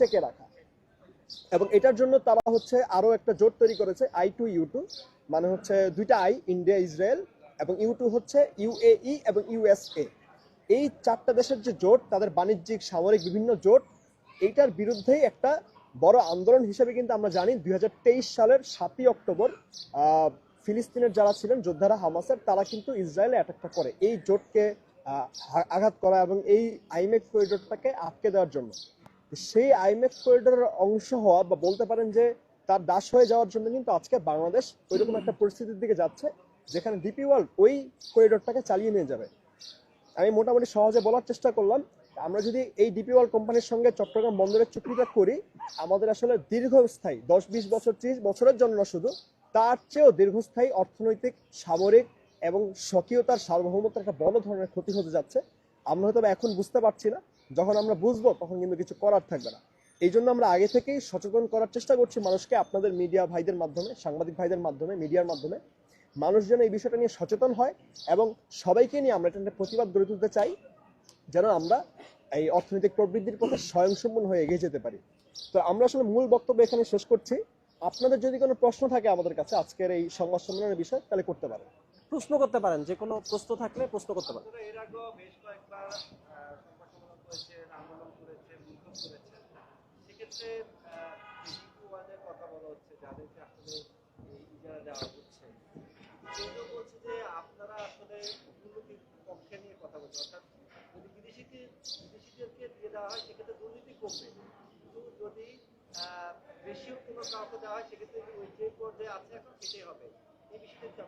চেকে রাখা। এবং এটার জন্য তারা হচ্ছে আরও একটা জোট তৈরি করেছে, আই টু ইউ টু মানে হচ্ছে দুইটা আই, ইন্ডিয়া, ইসরায়েল এবং ইউ টু হচ্ছে ইউএই এবং ইউএসএ এই চারটা দেশের যে জোট, তাদের বাণিজ্যিক, সামরিক বিভিন্ন জোট, এইটার বিরুদ্ধেই একটা বড় আন্দোলন হিসেবে কিন্তু আমরা জানি, দুই হাজার তেইশ সালের সাতই অক্টোবর ফিলিস্তিনের যারা ছিলেন, যোদ্ধারা হামাসের, তারা কিন্তু ইসরায়েলে অ্যাটাকটা করে। এই জোটকে আঘাত করা এবং এই আইমেক করিডোরটাকে আটকে দেওয়ার জন্য। সেই আইমেক করিডোরের অংশ হওয়া বা বলতে পারেন যে তার দাস হয়ে যাওয়ার জন্য কিন্তু আজকে বাংলাদেশ ওইরকম একটা পরিস্থিতির দিকে যাচ্ছে, যেখানে ডিপি ওয়ার্ল্ড ওই করিডোরটাকে চালিয়ে নিয়ে যাবে। আমি মোটামুটি সহজে বলার চেষ্টা করলাম, আমরা যদি এই ডিপি ওয়ার্ল্ড কোম্পানির সঙ্গে চট্টগ্রাম বন্দরের চুক্তিটা করি, আমাদের আসলে দীর্ঘস্থায়ী, দশ বিশ বছর, ত্রিশ বছরের জন্য শুধু, তার চেয়েও দীর্ঘস্থায়ী অর্থনৈতিক, সামরিক এবং স্বকীয়তার সার্বভৌমতার একটা বড় ধরনের ক্ষতি হতে যাচ্ছে। আমরা হয়তো এখন বুঝতে পারছি না যখন আমরা বুঝব, তখন কিন্তু কিছু করার থাকবে না। এই জন্য আমরা আগে থেকেই সচেতন করার চেষ্টা করছি মানুষকে আপনাদের মিডিয়া ভাইদের মাধ্যমে, সাংবাদিক ভাইদের মাধ্যমে, মিডিয়ার মাধ্যমে। মানুষ যেন এই বিষয়টা নিয়ে সচেতন হয় এবং সবাইকে নিয়ে আমরা এটা প্রতিবাদ গড়ে তুলতে চাই, যেন আমরা এই অর্থনৈতিক প্রবৃদ্ধির পথে স্বয়ংসম্পূর্ণ হয়ে এগিয়ে যেতে পারি। তো আমরা আসলে মূল বক্তব্য এখানে শেষ করছি। আপনাদের যদি কোনো প্রশ্ন থাকে আমাদের কাছে আজকের এই সংবাদ সম্মেলনের বিষয়, তাহলে করতে পারেন। প্রশ্ন করতে পারেন, যে কোনো প্রশ্ন থাকলে প্রশ্ন করতে পারেন। করেছেন আন্দোলন করেছেন বিক্ষোভ করেছেন সেক্ষেত্রে ওয়ার্ডের কথা বলা হচ্ছে, যাদেরকে আসলে ইজারা দেওয়া হচ্ছে। সেগুলো বলছে যে আপনারা আসলে দুর্নীতির পক্ষে নিয়ে কথা বলছেন অর্থাৎ যদি বিদেশিকে, বিদেশিদেরকে দিয়ে দেওয়া হয়, সেক্ষেত্রে দুর্নীতি কমবে। কিন্তু যদি বেশিও কোনো কাউকে দেওয়া হয়, সেক্ষেত্রে ওই যে পর্যায়ে আছে, এখন সেটাই হবে। এই বিষয়টা?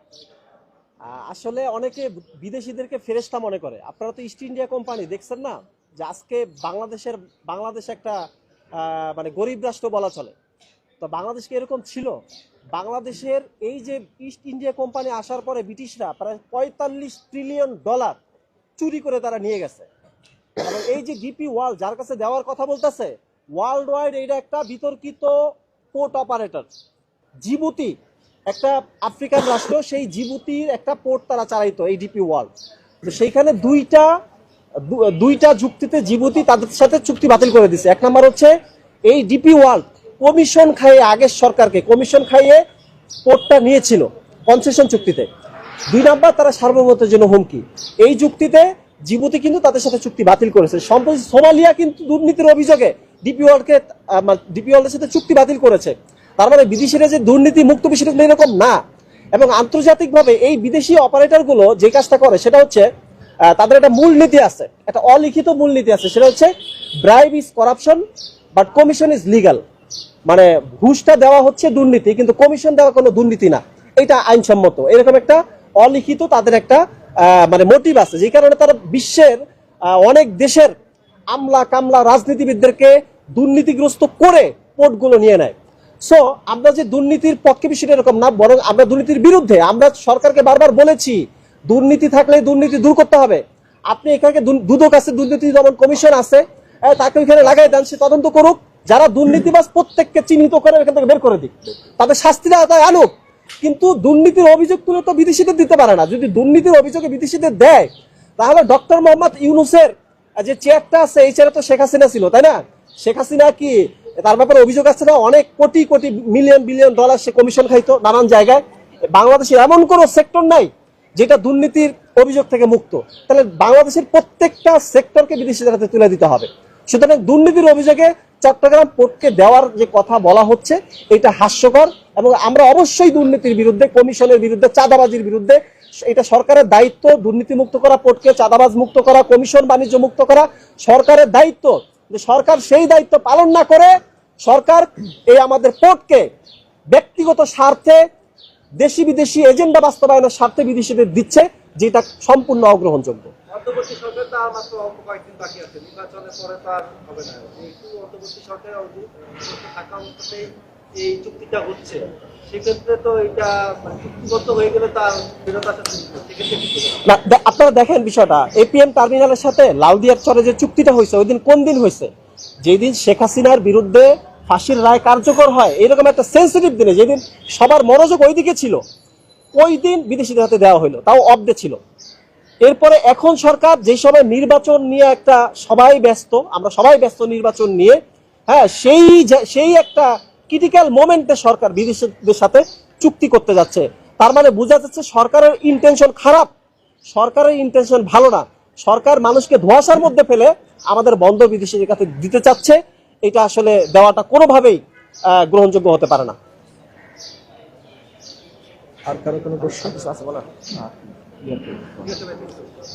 আসলে অনেকে বিদেশিদেরকে ফেরেস্তা মনে করে। আপনারা তো ইস্ট ইন্ডিয়া কোম্পানি দেখছেন না? যে আজকে বাংলাদেশের, বাংলাদেশ একটা মানে গরিব রাষ্ট্র বলা চলে। তো বাংলাদেশ কি এরকম ছিল। বাংলাদেশের এই যে ইস্ট ইন্ডিয়া কোম্পানি আসার পরে ব্রিটিশরা প্রায় পঁয়তাল্লিশ ট্রিলিয়ন ডলার চুরি করে তারা নিয়ে গেছে। এবং এই যে ডিপি ওয়ার্ল্ড যার কাছে দেওয়ার কথা বলতেছে ওয়ার্ল্ড ওয়াইড এটা একটা বিতর্কিত পোর্ট অপারেটর জিবুতি একটা আফ্রিকান রাষ্ট্র, সেই জিবুতির একটা পোর্ট তারা চালাইতো এই ডিপি ওয়ার্ল্ড তো সেইখানে দুইটা দুইটা যুক্তিতে জিবুতি তাদের সাথে চুক্তি বাতিল করে দিছে। এক নাম্বার হচ্ছে, এই ডিপি ওয়ার্ল্ড কমিশন খাইয়ে আগের সরকারকে, কমিশন খাইয়ে পোর্টটা নিয়েছিল কনসেশন চুক্তিতে। দুই নাম্বার, তারা সার্বভৌমত্বের জন্য হুমকি। এই যুক্তিতে জিবুতি কিন্তু তাদের সাথে চুক্তি বাতিল করেছে। সম্প্রতি সোমালিয়া কিন্তু দুর্নীতির অভিযোগে ডিপি ওয়ার্ল্ডকে ডিপি ওয়ার্ল্ডের সাথে চুক্তি বাতিল করেছে। তার মানে বিদেশিরা যে দুর্নীতি মুক্ত কিন্তু এরকম না। এবং আন্তর্জাতিকভাবে এই বিদেশি অপারেটরগুলো যে কাজটা করে, সেটা হচ্ছে তাদের একটা মূলনীতি আছে, একটা অলিখিত মূলনীতি আছে, সেটা হচ্ছে bribe is corruption but commission is legal মানে ঘুষটা দেওয়া হচ্ছে দুর্নীতি, কিন্তু কমিশন দেওয়া কোনো দুর্নীতি না। এটা আইনসম্মত। এরকম একটা অলিখিত তাদের একটা মানে মোটিভ আছে, যে কারণে তারা বিশ্বের অনেক দেশের আমলা কামলা রাজনীতিবিদদেরকে দুর্নীতিগ্রস্ত করে পোর্টগুলো নিয়ে নেয়। সো আমরা যে দুর্নীতির পক্ষে বিষয়টা এরকম না, বরং আমরা দুর্নীতির বিরুদ্ধে, আমরা সরকারকে বারবার বলেছি দুর্নীতি থাকলে দুর্নীতি দূর করতে হবে। আপনি এখানে দুদক আছে, দুর্নীতি দমন কমিশন আছে তাকে ওইখানে লাগাই দেন, সে তদন্ত করুক। যারা দুর্নীতিবাজ, প্রত্যেককে চিহ্নিত করে এখান থেকে বের করে দিক। তাদের শাস্তির আওতায় আনুক। কিন্তু দুর্নীতির অভিযোগ তুলে তো বিদেশিদের দিতে পারে না। যদি দুর্নীতির অভিযোগে বিদেশিদের দেয়, তাহলে ডক্টর মোহাম্মদ ইউনুসের যে চেয়ারটা আছে, এই চেয়ারে তো শেখ হাসিনা ছিল, তাই না? শেখ হাসিনা কি, তার ব্যাপারে অভিযোগ আছে না? অনেক crore crore million billion dollar সে কমিশন খাইতো নানান জায়গায়। বাংলাদেশের এমন কোনো সেক্টর নাই। যেটা দুর্নীতির অভিযোগ থেকে মুক্ত, তাহলে বাংলাদেশের প্রত্যেকটা সেক্টরকে বিদেশিদের হাতে তুলে দিতে হবে। সুতরাং দুর্নীতির অভিযোগে চট্টগ্রাম পোর্টকে দেওয়ার যে কথা বলা হচ্ছে, এটা হাস্যকর এবং আমরা অবশ্যই দুর্নীতির বিরুদ্ধে, কমিশনের বিরুদ্ধে, চাঁদাবাজির বিরুদ্ধে, এটা সরকারের দায়িত্ব দুর্নীতি মুক্ত করা পোর্টকে চাঁদাবাজ মুক্ত করা, কমিশন বাণিজ্য মুক্ত করা, সরকারের দায়িত্ব, যে সরকার সেই দায়িত্ব পালন না করে সরকার এই আমাদের পোর্টকে ব্যক্তিগত স্বার্থে দেশি বিদেশি এজেন্ডা বাস্তবায়নের স্বার্থে বিদেশিদের দিচ্ছে যেটা সম্পূর্ণ অগ্রহণযোগ্য। এই চুক্তিটা হচ্ছে। সেক্ষেত্রে তো এটা মানে চুক্তিবদ্ধ হয়ে গেলে তার? না। আপনারা দেখেন বিষয়টা। এপিএম টার্মিনালের সাথে লাউদিয়ার চরে যে চুক্তিটা হয়েছে ওই দিন কোন দিন হয়েছে? যেদিন শেখ হাসিনার বিরুদ্ধে ফাঁসির রায় কার্যকর হয়। এরকম একটা সেন্সিটিভ দিনে যেদিন সবার মনোযোগ ওইদিকে ছিল ওই দিন বিদেশিদের হাতে দেওয়া হলো তাও অব্দে ছিল। এরপরে এখন সরকার যে সময় নির্বাচন নিয়ে একটা সবাই ব্যস্ত, আমরা সবাই ব্যস্ত নির্বাচন নিয়ে হ্যাঁ সেই সেই একটা ক্রিটিক্যাল মোমেন্টে সরকার বিদেশিদের সাথে চুক্তি করতে যাচ্ছে। তার মানে বোঝা যাচ্ছে সরকারের ইন্টেনশন খারাপ। সরকারের ইন্টেনশন ভালো না। সরকার মানুষকে ধোঁয়াশার মধ্যে ফেলে আমাদের বন্ধ বিদেশিদের কাছে দিতে চাচ্ছে। এটা আসলে দেওয়াটা কোনোভাবেই আহ, গ্রহণযোগ্য হতে পারে না। আর কারও কোনো প্রশ্ন?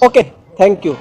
Okay thank you